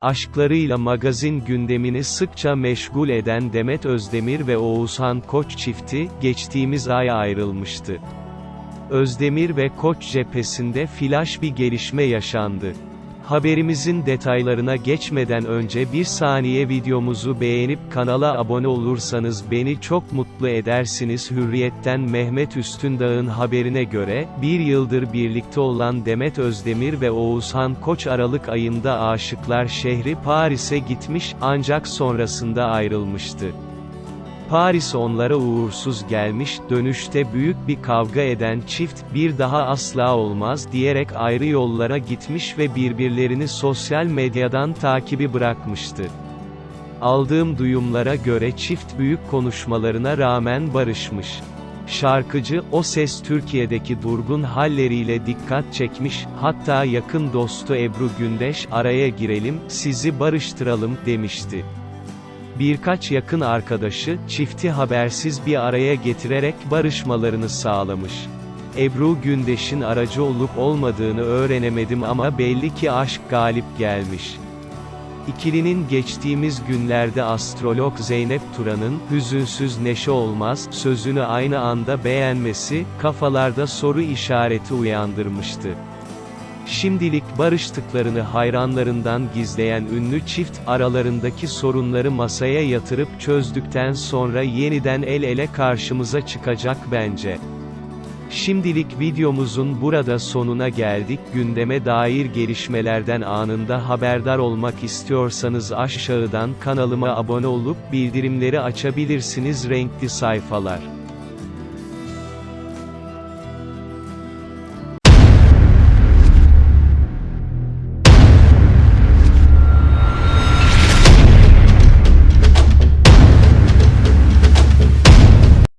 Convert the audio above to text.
Aşklarıyla magazin gündemini sıkça meşgul eden Demet Özdemir ve Oğuzhan Koç çifti, geçtiğimiz ay ayrılmıştı. Özdemir ve Koç cephesinde flash bir gelişme yaşandı. Haberimizin detaylarına geçmeden önce bir saniye videomuzu beğenip kanala abone olursanız beni çok mutlu edersiniz. Hürriyet'ten Mehmet Üstündağ'ın haberine göre, bir yıldır birlikte olan Demet Özdemir ve Oğuzhan Koç Aralık ayında aşıklar şehri Paris'e gitmiş, ancak sonrasında ayrılmıştı. Paris onlara uğursuz gelmiş, dönüşte büyük bir kavga eden çift, bir daha asla olmaz diyerek ayrı yollara gitmiş ve birbirlerini sosyal medyadan takibi bırakmıştı. Aldığım duyumlara göre çift büyük konuşmalarına rağmen barışmış. Şarkıcı, O Ses Türkiye'deki durgun halleriyle dikkat çekmiş, hatta yakın dostu Ebru Gündeş, araya girelim, sizi barıştıralım, demişti. Birkaç yakın arkadaşı, çifti habersiz bir araya getirerek barışmalarını sağlamış. Ebru Gündeş'in aracı olup olmadığını öğrenemedim ama belli ki aşk galip gelmiş. İkilinin geçtiğimiz günlerde astrolog Zeynep Turan'ın, hüzünsüz neşe olmaz, sözünü aynı anda beğenmesi, kafalarda soru işareti uyandırmıştı. Şimdilik barıştıklarını hayranlarından gizleyen ünlü çift, aralarındaki sorunları masaya yatırıp çözdükten sonra yeniden el ele karşımıza çıkacak bence. Şimdilik videomuzun burada sonuna geldik. Gündeme dair gelişmelerden anında haberdar olmak istiyorsanız aşağıdan kanalıma abone olup bildirimleri açabilirsiniz renkli sayfalar.